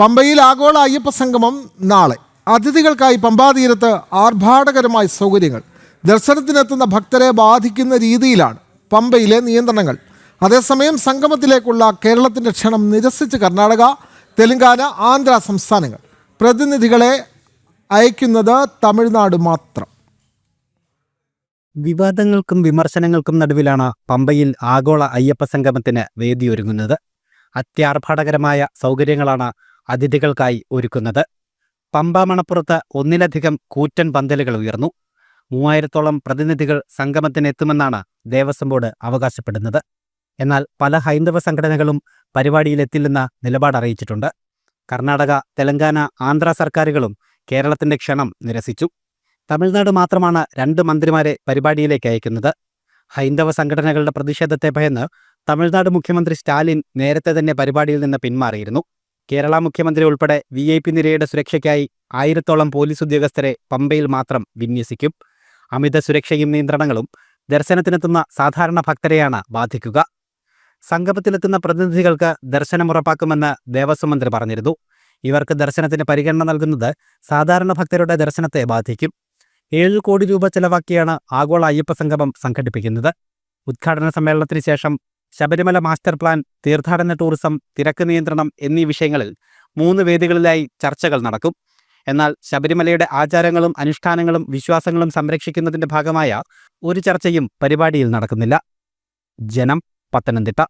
പമ്പയിൽ ആഗോള അയ്യപ്പ സംഗമം നാളെ. അതിഥികൾക്കായി പമ്പാതീരത്ത് ആർഭാടകരമായ സൗകര്യങ്ങൾ. ദർശനത്തിനെത്തുന്ന ഭക്തരെ ബാധിക്കുന്ന രീതിയിലാണ് പമ്പയിലെ നിയന്ത്രണങ്ങൾ. അതേസമയം സംഗമത്തിലേക്കുള്ള കേരളത്തിന്റെ ക്ഷണം നിരസിച്ച് കർണാടക തെലങ്കാന ആന്ധ്ര സംസ്ഥാനങ്ങൾ. പ്രതിനിധികളെ അയക്കുന്നത് തമിഴ്നാട് മാത്രം. വിവാദങ്ങൾക്കും വിമർശനങ്ങൾക്കും നടുവിലാണ് പമ്പയിൽ ആഗോള അയ്യപ്പ സംഗമത്തിന് വേദിയൊരുങ്ങുന്നത്. അത്യാർഭാടകരമായ സൗകര്യങ്ങളാണ് അതിഥികൾക്കായി ഒരുക്കുന്നത്. പമ്പ മണപ്പുറത്ത് ഒന്നിലധികം കൂറ്റൻ പന്തലുകൾ ഉയർന്നു. മൂവായിരത്തോളം പ്രതിനിധികൾ സംഗമത്തിനെത്തുമെന്നാണ് ദേവസ്വം ബോർഡ് അവകാശപ്പെടുന്നത്. എന്നാൽ പല ഹൈന്ദവ സംഘടനകളും പരിപാടിയിലെത്തില്ലെന്ന നിലപാട് അറിയിച്ചിട്ടുണ്ട്. കർണാടക തെലങ്കാന ആന്ധ്ര സർക്കാരുകളും കേരളത്തിന്റെ ക്ഷണം നിരസിച്ചു. തമിഴ്നാട് മാത്രമാണ് രണ്ട് മന്ത്രിമാരെ പരിപാടിയിലേക്ക് അയക്കുന്നത്. ഹൈന്ദവ സംഘടനകളുടെ പ്രതിഷേധത്തെ ഭയന്ന് തമിഴ്നാട് മുഖ്യമന്ത്രി സ്റ്റാലിൻ നേരത്തെ തന്നെ പരിപാടിയിൽ നിന്ന് പിന്മാറിയിരുന്നു. കേരള മുഖ്യമന്ത്രി ഉൾപ്പെടെ വി ഐ പി നിരയുടെ സുരക്ഷയ്ക്കായി ആയിരത്തോളം പോലീസ് ഉദ്യോഗസ്ഥരെ പമ്പയിൽ മാത്രം വിന്യസിക്കും. അമിത സുരക്ഷയും നിയന്ത്രണങ്ങളും ദർശനത്തിനെത്തുന്ന സാധാരണ ഭക്തരെയാണ് ബാധിക്കുക. സംഗമത്തിലെത്തുന്ന പ്രതിനിധികൾക്ക് ദർശനം ഉറപ്പാക്കുമെന്ന് ദേവസ്വം മന്ത്രി പറഞ്ഞിരുന്നു. ഇവർക്ക് ദർശനത്തിന് പരിഗണന നൽകുന്നത് സാധാരണ ഭക്തരുടെ ദർശനത്തെ ബാധിക്കും. ഏഴ് കോടി രൂപ ചെലവാക്കിയാണ് ആഗോള അയ്യപ്പ സംഗമം സംഘടിപ്പിക്കുന്നത്. ഉദ്ഘാടന സമ്മേളനത്തിന് ശേഷം ശബരിമല മാസ്റ്റർ പ്ലാൻ തീർത്ഥാടന ടൂറിസം തിരക്ക് നിയന്ത്രണം എന്നീ വിഷയങ്ങളിൽ മൂന്ന് വേദികളിലായി ചർച്ചകൾ നടക്കും. എന്നാൽ ശബരിമലയുടെ ആചാരങ്ങളും അനുഷ്ഠാനങ്ങളും വിശ്വാസങ്ങളും സംരക്ഷിക്കുന്നതിന്റെ ഭാഗമായ ഒരു ചർച്ചയും പരിപാടിയിൽ നടക്കുന്നില്ല. ജനം പത്തനംതിട്ട.